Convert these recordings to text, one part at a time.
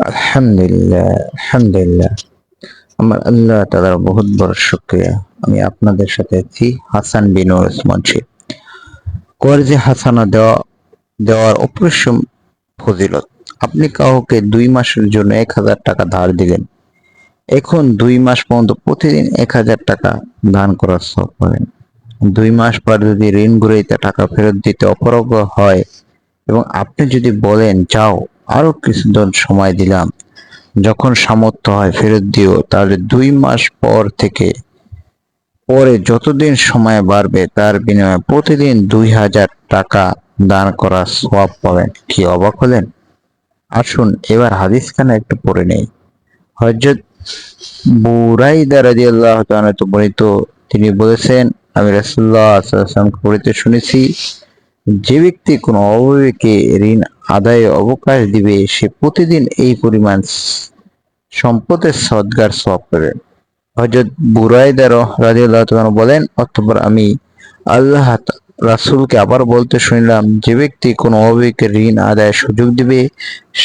আলহামদুলিল্লাহ আলহামদুলিল্লাহ। আমার আল্লাহ তালার বহুত বড় শুক্রিয়া। আমি আপনাদের সাথে আছি, হাসান বিন ওসমান শেখ কর্জে হাসানা দেওয়া, দেওয়ার অপরিসম ফজিলত। আপনি কাউকে দুই মাসের জন্য এক হাজার টাকা ধার দিলেন এখন দুই মাস পর্যন্ত প্রতিদিন এক হাজার টাকা দান করার সব করেন। দুই মাস পর যদি ঋণ গ্রহীতা টাকা ফেরত দিতে অপরগ হয় এবং আপনি যদি বলেন, যাও আরও কিছুদিন সময় দিলাম। যখন সামর্থ্য হয়, ফেরত দিও। তাহলে দুই মাস পর থেকে, পরে যতদিন সময় বাড়বে, তার বিনিময়ে প্রতিদিন দুই হাজার টাকা দান করার সওয়াব পাবেন। কি অবাক হলেন? আসুন, এবার হাদিস খানা একটু পড়ে নেই। হজরত বুরাইদা রাদিয়াল্লাহু তাআলা তো তিনি বলেছেন, আমি সাল্লাল্লাহু পড়িতে শুনেছি যে ব্যক্তি কোনো অভাবীকে ঋণ আদায়ে অবকাশ দিবে, সে প্রতিদিন এই পরিমাণ সম্পদের সদ্গার সব করে হজরত বুরাইদার রাজিউল্লাহ বলেন, অতঃপর আমি আল্লাহ রাসূলকে আবার বলতে শুনলাম, যে ব্যক্তি কোনো অভাবীকে ঋণ আদায়ের সুযোগ দিবে,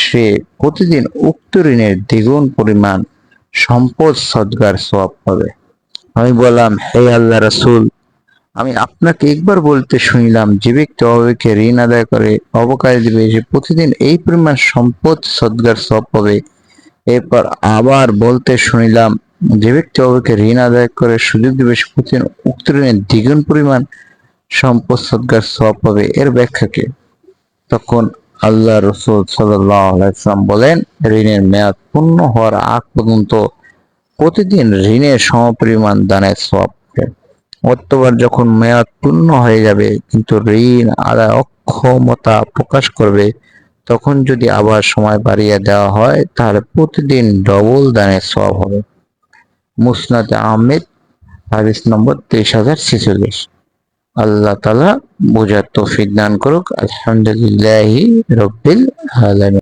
সে প্রতিদিন উক্ত ঋণের দ্বিগুণ পরিমাণ সম্পদ সদ্গার সওয়াব পাবে। আমি বললাম, হে আল্লাহ রাসূল আমি আপনাকে একবার বলতে শুনিলাম, যে ব্যক্তি অভাবীকে ঋণ আদায় করে, অবকাশ দিবে সে প্রতিদিন এই পরিমাণ সম্পদ সদ্গার সব পাবে। এরপর আবার বলতে শুনিলাম, যে ব্যক্তি অভাবীকে ঋণ আদায় করে, সুযোগ দিবে, সে প্রতিদিন উক্ত ঋণের দ্বিগুণ পরিমাণ সম্পদ সদ্গার সব পাবে। এর ব্যাখ্যাকে তখন আল্লাহ রসুল সাল্লাম বলেন, ঋণের মেয়াদ পূর্ণ হওয়ার আগ পর্যন্ত প্রতিদিন ঋণের সমপরিমাণ দানের সব অতবার যখন মেয়াদ পূর্ণ হয়ে যাবে, কিন্তু ঋণ আদায় অক্ষমতা প্রকাশ করবে, তখন যদি আবার সময় বাড়িয়ে দেওয়া হয়, তাহলে প্রতিদিন ডবল দানের সব হবে। মুসনাদ আহমেদ, হাদিস নম্বর তেইশ হাজার ছেচল্লিশ। আল্লাহ তালা বোঝার তৌফিক দান করুক। আলহামদুলিল্লাহ রব্বিল আলামিন।